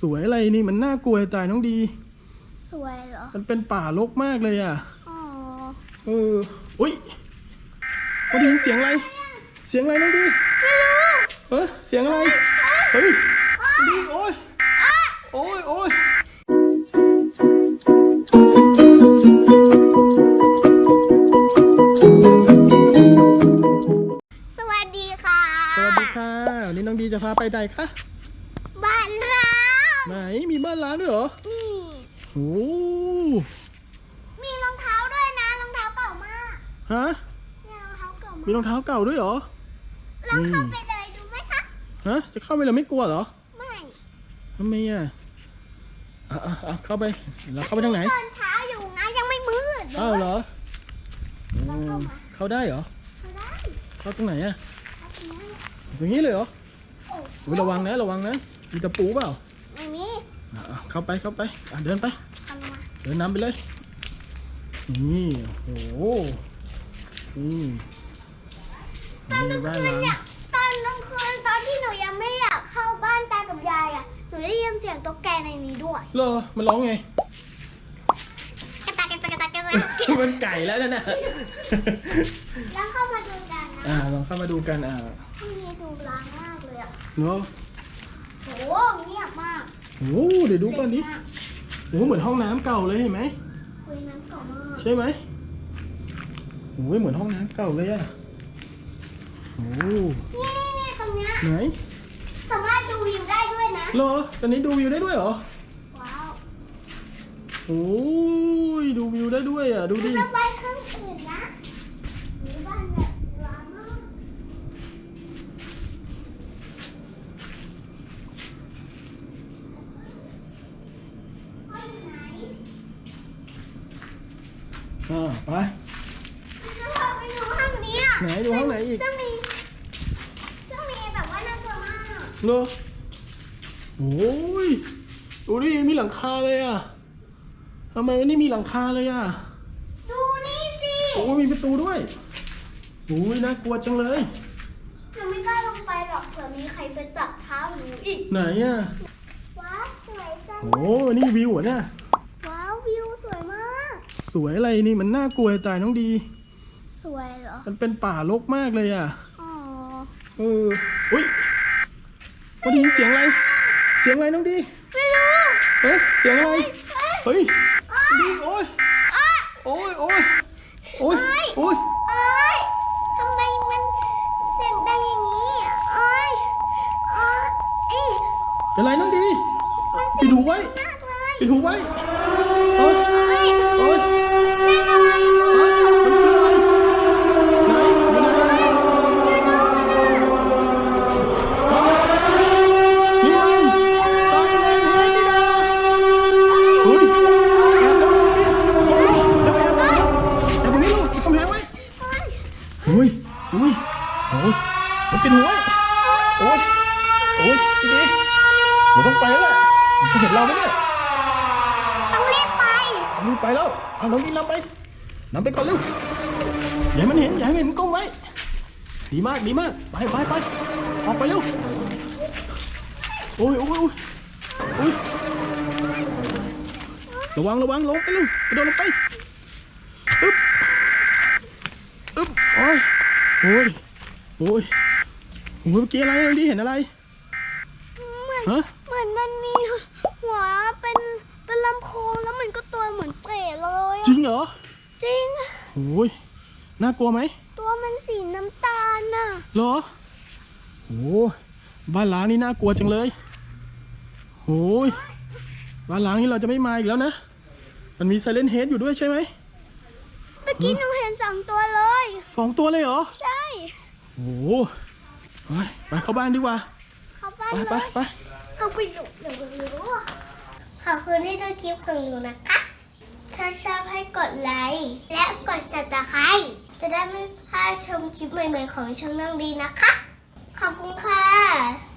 สวยอะไรนี่มันน่ากลัวจะตายน้องดี สวยเหรอ มันเป็นป่ารกมากเลยอะ อ๋อ เออ อุ้ยเขาได้ยินเสียงอะไร เสียงอะไรน้องดี ไม่รู้เฮ้ยเสียงอะไร เฮ้ยดีโอ้ยโอ้ยโอ้ยสวัสดีค่ะ สวัสดีค่ะวันนี้น้องดีจะพาไปใดคะบ้านร้าง ไหนมีบ้านร้างด้วยเหรอนี่โอ้มีรองเท้าด้วยนะรองเท้าเก่ามากฮะมีรองเท้าเก่ามีมากรองเท้าเก่าด้วยเหรอลองเข้าไปเลยดูไหมคะฮะจะเข้าไปแล้วไม่กลัวเหรอไม่ทำไมอะอะอะอะเข้าไปเราเข้าไปทางไหนตอนเช้าอยู่นะยังไม่มืดเลยอ้าวเหรออืเรามเข้ามาเข้าได้เหรอเขาได้เข้าตรงไหนอะเอาตรงนี้ตรงนี้เลยเหรอโอ้อุ๊ยระวังนะระวังนะมีตะปูเปล่า ไม่มีอะอะเข้าไปเข้าไปอะเดินไปทำมาเดินนำไปเลย นี่ โอ้โหนี่ตอนกลางบ้านคืนร้างเนี่ยตอนกลางคืนตอนที่หนูยังไม่อยากเข้าบ้านตากับยายอะหนูได้ยินเสียงตุ๊กแกในนี้ด้วยเหรอมันร้องไง กระตากกระตากกระตากกระตากมันไก่แล้วนั่นน่ะ แล้วเข้ามาดูกันนะอ่าลองเข้ามาดูกันอ่าที่นี่ดูร้างมากเลยอะเนาะ โหเงียบมาก โอ้โหเดี๋ยวดูก่อนดิเด็มากโอ้โหเหมือนห้องน้ำเก่าเลยเห็นไหมคุยน้ำเก่ามากใช่ไหมโอ้ยเหมือนห้องน้ำเก่าเลยอะโอ้นี่นี่นี่ตรงเนี้ยไหนสามารถดูวิวได้ด้วยนะ เหรอตอนนี้ดูวิวได้ด้วยเหรอว้าวโอ้ยดูวิวได้ด้วยอะดูดิเราไปข้างอื่นนะมีบ้านแบบร้างมากไปไหน อ่าไปจะพาไปดูห้องนี้อะไหนดูห้องไหนอีกซึ่งมีซึ่งมีแบบว่าน่ากลัวมากเหรอโอ้ยดูดิมีหลังคาเลยอะทำไมวันนี้มีหลังคาเลยอะดูนี่สิโอ้ยมีประตูด้วยโอ้ยน่ากลัวจังเลยหนูไม่กล้าลงไปหรอกเผื่อมีใครไปจับเท้าหนูอีกไหนอะว้าวสวยจังโอ้ยนี่วิวเหรอะเนี่ย ว้าววิวสวยมาก สวยอะไรนี่มันน่ากลัวจะตายน้องดี สวยเหรอ มันเป็นป่ารกมากเลยอะ อ๋อ เออ อุ้ยเขาได้ยินเสียงอะไร เสียงอะไรน้องดี ไม่รู้เฮ้ย เสียงอะไรเอ้ยเฮ้ย ดีโอ้ยอ้าโอ้ยโอ้ยโอ้ยโอ้ยเอ้ยทำไมมันเสียงดังอย่างนี้เอ้ยเอ้ยเอ้ยเป็นไรน้องดีมันปิเสีดยงหูไว้มากเลยปิดหูไว้โอ้ยเฮ้ยโอ้ย เป็นอะไร ฮะมันคืออะไรไหนอยู่ไหนฮะนี่มันตายเลยนี่ไงนี่นะเฮ้ยแอบแล้วเดี๋ยวแอบนะแอบตรงนี้ลูกปิดกำแพงไว้ เฮ้ย อุ้ยอุ้ยโอ้ยมันกินหัวโอ้ยโอ้ยพี่ดีมันต้องไปแล้วแหละมันจะเห็นเราไหมเนี่ยต้องรีบไปรีบไปแล้วเอาน้องดีนำไปนำไปก่อนเร็วอย่าให้มันเห็นอย่าให้มันเห็นกล้องไว้ดีมากดีมากไปไปไปออกไปเร็วโอ้ยโอ้ยโอ้ยโอ้ยระวังระวังลงไปเร็วกระโดดลงไปอึ๊บอึ๊บโอ้ย โอ้ยโอ้ยโอ้ยเมื่อกี้อะไรน้องดีเห็นอะไรเหมือนฮะเหมือนมันมีหัวเป็นเป็นลำโพงแล้วมันก็ตัวเหมือนเปรตเลยอะจริงเหรอจริง โอ้ยน่ากลัวไหมตัวมันสีน้ำตาลน่ะเหรอโอ้บ้านล้างนี่น่ากลัวจังเลยโอ้ยบ้านล้างนี่เราจะไม่มาอีกแล้วนะ มันมีไซเลนเฮดอยู่ด้วยใช่ไหมเมื่อกี้หนูเห็นสองตัวเลย สองตัวเลยเหรอ ใช่โอ้เฮ้ยไปเข้าบ้านดีกว่า เข้าไปไปเลไปยไปเข้าไปดูเดี๋ยวรู้ว่าขอบคุณที่ดูคลิปของหนูนะคะ ถ้าชอบให้กดไลค์ และกด subscribe จะได้ไม่พลาดชมคลิปใหม่ๆของช่องน้องดีนะคะ ขอบคุณค่ะ